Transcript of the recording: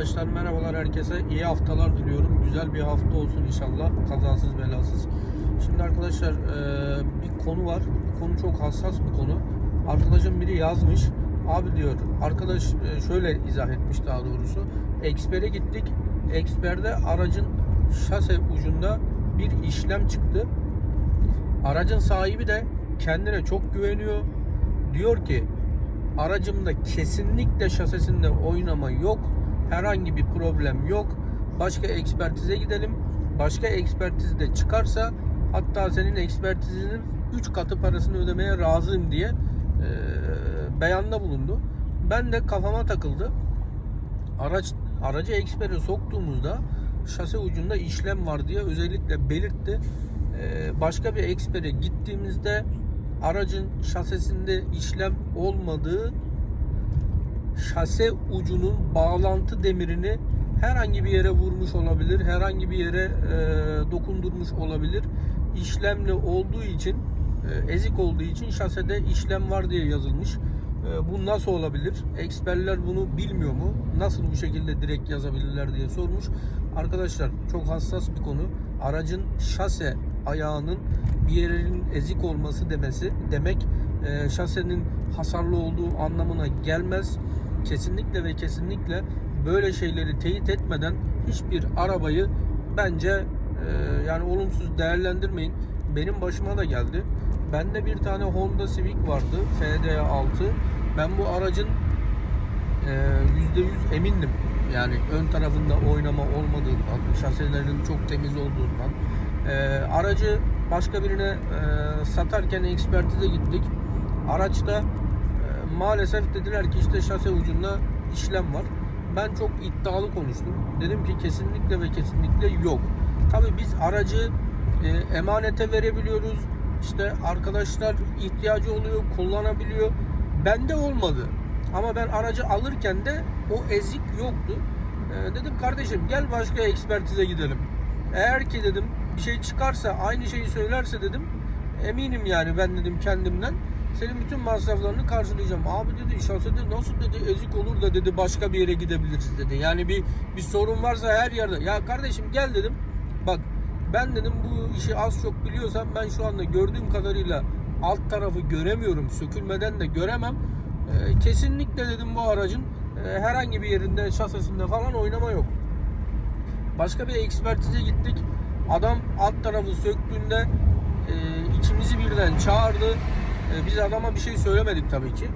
Arkadaşlar merhabalar herkese. iyi haftalar diliyorum. Güzel bir hafta olsun inşallah. Kazasız belasız. Şimdi arkadaşlar eee, bir konu var. Bu konu çok hassas bir konu. Arkadaşım biri yazmış. Abi diyor arkadaş e, şöyle izah etmiş daha doğrusu. Eksper'e gittik. Eksper'de aracın şase ucunda bir işlem çıktı. Aracın sahibi de kendine çok güveniyor. Diyor ki aracımda kesinlikle şasesinde oynama yok. Herhangi bir problem yok. Başka ekspertize gidelim. Başka ekspertizde çıkarsa hatta senin ekspertizinin 3 katı parasını ödemeye razıyım diye e, beyanda bulundu. Ben de kafama takıldı. Araç aracı ekspere soktuğumuzda şase ucunda işlem var diye özellikle belirtti. Ee, başka bir ekspere gittiğimizde aracın şasesinde işlem olmadığı şase ucunun bağlantı demirini herhangi bir yere vurmuş olabilir, herhangi bir yere e, dokundurmuş olabilir. İşlemli olduğu için, e, ezik olduğu için şasede işlem var diye yazılmış. E, bu nasıl olabilir? Eksperler bunu bilmiyor mu? Nasıl bu şekilde direkt yazabilirler diye sormuş. Arkadaşlar çok hassas bir konu. Aracın şase ayağının bir yerinin ezik olması demesi demek e, şasenin hasarlı olduğu anlamına gelmez. Kesinlikle ve kesinlikle böyle şeyleri teyit etmeden hiçbir arabayı bence e, yani olumsuz değerlendirmeyin. Benim başıma da geldi. Bende bir tane Honda Civic vardı FD6. Ben bu aracın e, %100 emindim. Yani ön tarafında oynama olmadığından, şaselerinin çok temiz olduğundan. E, aracı başka birine e, satarken ekspertize gittik. Araçta maalesef dediler ki işte şase ucunda işlem var. Ben çok iddialı konuştum. Dedim ki kesinlikle ve kesinlikle yok. Tabii biz aracı e, emanete verebiliyoruz. İşte arkadaşlar ihtiyacı oluyor, kullanabiliyor. Bende olmadı. Ama ben aracı alırken de o ezik yoktu. E, dedim kardeşim gel başka ekspertize gidelim. Eğer ki dedim bir şey çıkarsa aynı şeyi söylerse dedim eminim yani ben dedim kendimden senin bütün masraflarını karşılayacağım. Abi dedi şasede nasıl dedi ezik olur da dedi başka bir yere gidebiliriz dedi. Yani bir bir sorun varsa her yerde. Ya kardeşim gel dedim. Bak ben dedim bu işi az çok biliyorsam ben şu anda gördüğüm kadarıyla alt tarafı göremiyorum. Sökülmeden de göremem. Ee, kesinlikle dedim bu aracın e, herhangi bir yerinde şasesinde falan oynama yok. Başka bir ekspertize gittik. Adam alt tarafı söktüğünde e, ikimizi birden çağırdı. E, biz adama bir şey söylemedik tabii ki.